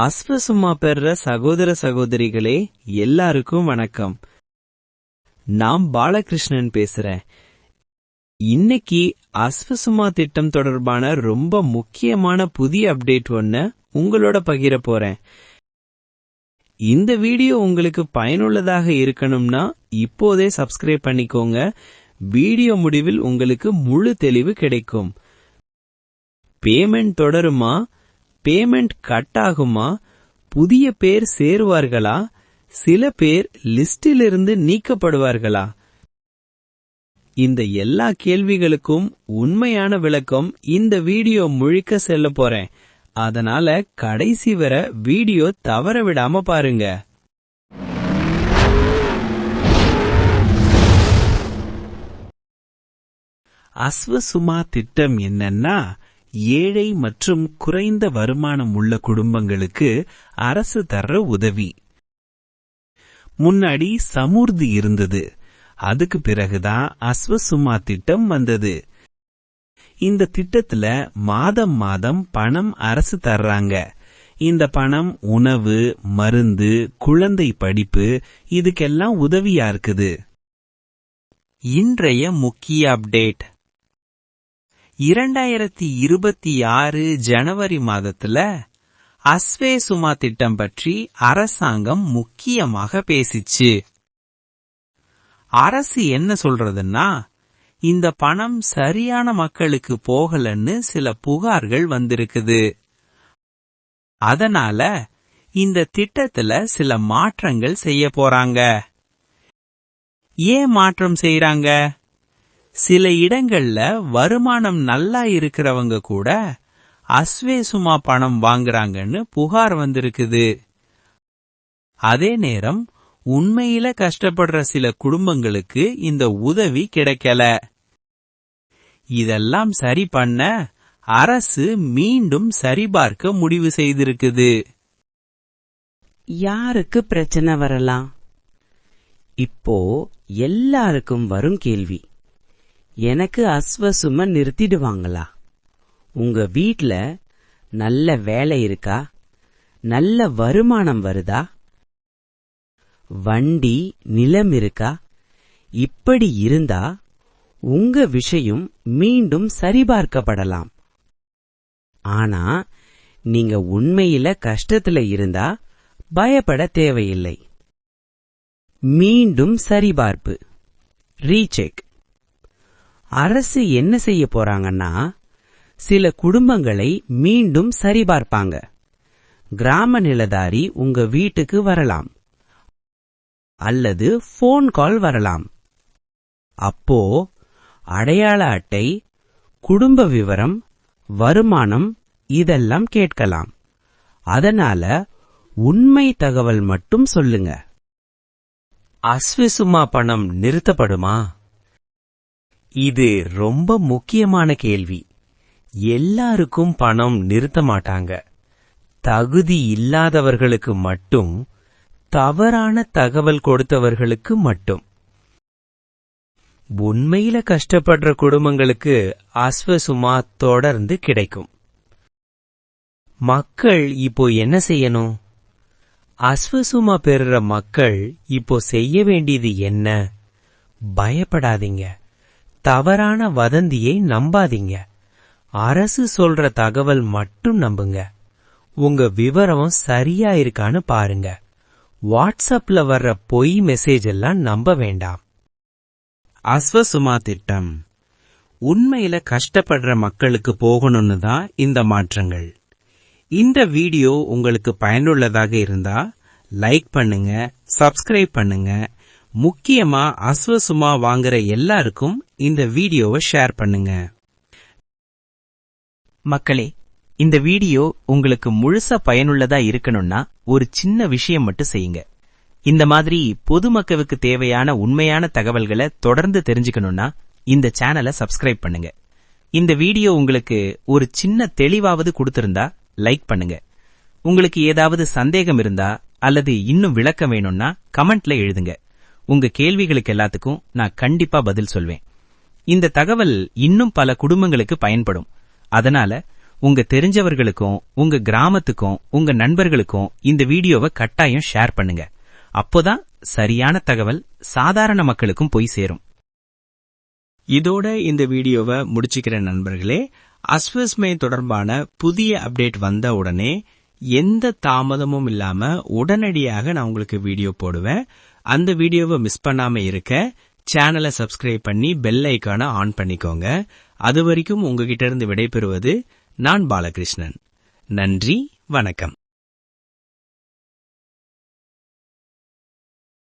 அஸ்வசுமா பெற சகோதர சகோதரிகளே எல்லாருக்கும் வணக்கம். நான் பாலகிருஷ்ணன் பேசுறேன். இன்னைக்கு அஸ்வசுமா திட்டம் தொடர்பான ரொம்ப முக்கியமான புதிய அப்டேட் ஒன்ன உங்களோட பகிர போறேன். இந்த வீடியோ உங்களுக்கு பயனுள்ளதாக இருக்கணும்னா இப்போதே சப்ஸ்கிரைப் பண்ணிக்கோங்க. வீடியோ முடிவில் உங்களுக்கு முழு தெளிவு கிடைக்கும். பேமெண்ட் தொடருமா? பேமெண்ட் கட் ஆகுமா புதிய பேர் சேருவார்களா? சில பேர் லிஸ்டிலிருந்து நீக்கப்படுவார்களா? இந்த எல்லா கேள்விகளுக்கும் உண்மையான விளக்கம் இந்த வீடியோ முழுக்க செல்ல போறேன். அதனால கடைசி வர வீடியோ தவற விடாம பாருங்க. அஸ்வசுமா திட்டம் என்னன்னா ஏழை மற்றும் குறைந்த வருமானம் உள்ள குடும்பங்களுக்கு அரசு தர்ற உதவி. முன்னாடி சமூர்த்தி இருந்தது. அதுக்கு பிறகுதான் அஸ்வசுமா திட்டம் வந்தது. இந்த திட்டத்துல மாதம் மாதம் பணம் அரசு தர்றாங்க. இந்த பணம் உணவு மருந்து குழந்தை படிப்பு இதுக்கெல்லாம் உதவியா இருக்குது. இன்றைய முக்கிய அப்டேட். இரண்டாயிரத்தி இருபத்தி ஆறு ஜனவரி மாதத்துல அஸ்வே சுமா திட்டம் பற்றி அரசாங்கம் முக்கியமாக பேசிச்சு. அரசு என்ன சொல்றதுன்னா இந்த பணம் சரியான மக்களுக்கு போகலன்னு சில புகார்கள் வந்திருக்குது. அதனால இந்த திட்டத்துல சில மாற்றங்கள் செய்ய போறாங்க. ஏன் மாற்றம் செய்யறாங்க சில இடங்கள்ல வருமானம் நல்லா இருக்கிறவங்க கூட அஸ்வேசுமா பணம் வாங்குறாங்கன்னு புகார் வந்திருக்குது. அதே நேரம் உண்மையில கஷ்டப்படுற சில குடும்பங்களுக்கு இந்த உதவி கிடைக்கல. இதெல்லாம் சரி பண்ண அரசு மீண்டும் சரிபார்க்க முடிவு செய்திருக்குது. யாருக்கு பிரச்சனை வரலாம்? இப்போ எல்லாருக்கும் வரும் கேள்வி. எனக்கு அஸ்வசும நிறுத்திடுவாங்களா? உங்க வீட்ல நல்ல வேலை இருக்கா? நல்ல வருமானம் வருதா? வண்டி நிலம் இருக்கா? இப்படி இருந்தா உங்க விஷயம் மீண்டும் சரிபார்க்கப்படலாம். ஆனா நீங்க உண்மையில கஷ்டத்துல இருந்தா பயப்பட தேவையில்லை. மீண்டும் சரிபார்ப்பு. ரீசெக். அரசு என்ன செய்ய போறாங்கன்னா சில குடும்பங்களை மீண்டும் சரிபார்ப்பாங்க. கிராம நிலதாரி உங்க வீட்டுக்கு வரலாம். அல்லது ஃபோன் கால் வரலாம். அப்போ அடையாள அட்டை குடும்ப விவரம் வருமானம் இதெல்லாம் கேட்கலாம். அதனால உண்மை தகவல் மட்டும் சொல்லுங்க. அஸ்விசுமா பணம் நிறுத்தப்படுமா? இது ரொம்ப முக்கியமான கேள்வி. எல்லாருக்கும் பணம் நிறுத்த மாட்டாங்க. தகுதி இல்லாதவர்களுக்கு மட்டும் தவறான தகவல் கொடுத்தவர்களுக்கு மட்டும். உண்மையில கஷ்டப்படுற குடும்பங்களுக்கு அஸ்வசுமா தொடர்ந்து கிடைக்கும். மக்கள் இப்போ என்ன செய்யணும்? அஸ்வசுமா பெறுற மக்கள் இப்போ செய்ய வேண்டியது என்ன? பயப்படாதீங்க. தவறான வதந்தியை நம்பாதீங்க. அரசு சொல்ற தகவல் மட்டும் நம்புங்க. உங்க விவரம் சரியா இருக்கான்னு பாருங்க. வாட்ஸ்அப்ல வர்ற பொய் மெசேஜ் எல்லாம் நம்ப வேண்டாம். அஸ்வசுமா திட்டம். உண்மையில கஷ்டப்படுற மக்களுக்கு போகணும்னு தான் இந்த மாற்றங்கள். இந்த வீடியோ உங்களுக்கு பயனுள்ளதாக இருந்தா லைக் பண்ணுங்க சப்ஸ்கிரைப் பண்ணுங்க. முக்கியமா அஸ்வசுமா வாங்குற எல்லாருக்கும் இந்த வீடியோவை ஷேர் பண்ணுங்க. மக்களே இந்த வீடியோ உங்களுக்கு முழுசா பயனுள்ளதா இருக்கணும்னா ஒரு சின்ன விஷயம் மட்டும் செய்யுங்க. இந்த மாதிரி பொதுமக்களுக்கு தேவையான உண்மையான தகவல்களை தொடர்ந்து தெரிஞ்சுக்கணும்னா இந்த சேனலை சப்ஸ்கிரைப் பண்ணுங்க. இந்த வீடியோ உங்களுக்கு ஒரு சின்ன தெளிவாவது கொடுத்திருந்தா லைக் பண்ணுங்க. உங்களுக்கு ஏதாவது சந்தேகம் இருந்தா அல்லது இன்னும் விளக்கம் வேணும்னா கமெண்ட்ல எழுதுங்க. உங்க கேள்விகளுக்கு எல்லாத்துக்கும் நான் கண்டிப்பா பதில் சொல்வேன். இந்த தகவல் இன்னும் பல குடும்பங்களுக்கு பயன்படும். அதனால உங்க தெரிஞ்சவர்களுக்கும் உங்க கிராமத்துக்கும் உங்க நண்பர்களுக்கும் இந்த வீடியோவை கட்டாயம் ஷேர் பண்ணுங்க. அப்போதான் சரியான தகவல் சாதாரண மக்களுக்கும் போய் சேரும். இதோட இந்த வீடியோவை முடிச்சுக்கிற நண்பர்களே அஸ்வஸ்மே தொடர்பான புதிய அப்டேட் வந்த உடனே எந்த தாமதமும் இல்லாம உடனடியாக நான் உங்களுக்கு வீடியோ போடுவேன். அந்த வீடியோவை மிஸ் பண்ணாம இருக்க சேனலை சப்ஸ்கிரைப் பண்ணி பெல் ஐக்கானை ஆன் பண்ணிக்கோங்க. அது வரைக்கும் உங்ககிட்ட இருந்து விடைபெறுவது நான் பாலகிருஷ்ணன். நன்றி வணக்கம்.